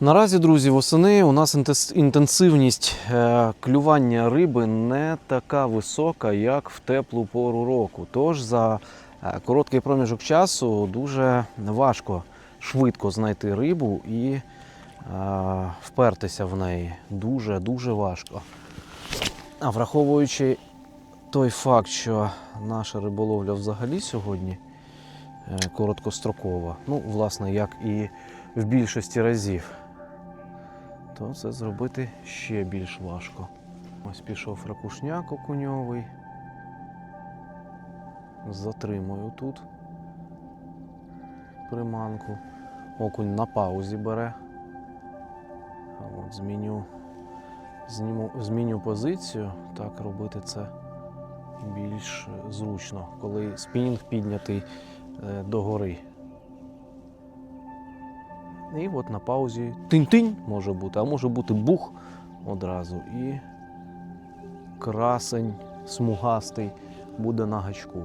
Наразі, друзі, восени у нас інтенсивність е, клювання риби не така висока, як в теплу пору року. Тож за е, короткий проміжок часу дуже важко швидко знайти рибу і е, впертися в неї. Дуже дуже важко. А враховуючи той факт, що наша риболовля взагалі сьогодні короткострокова, ну, власне, як і в більшості разів, то це зробити ще більш важко. Ось пішов ракушняк окуньовий. Затримую тут приманку. Окунь на паузі бере. От зміню, зніму, зміню позицію. Так робити це більш зручно, коли спінінг піднятий е, догори. І от на паузі тинь-тинь може бути, а може бути бух одразу. І красень смугастий буде на гачку.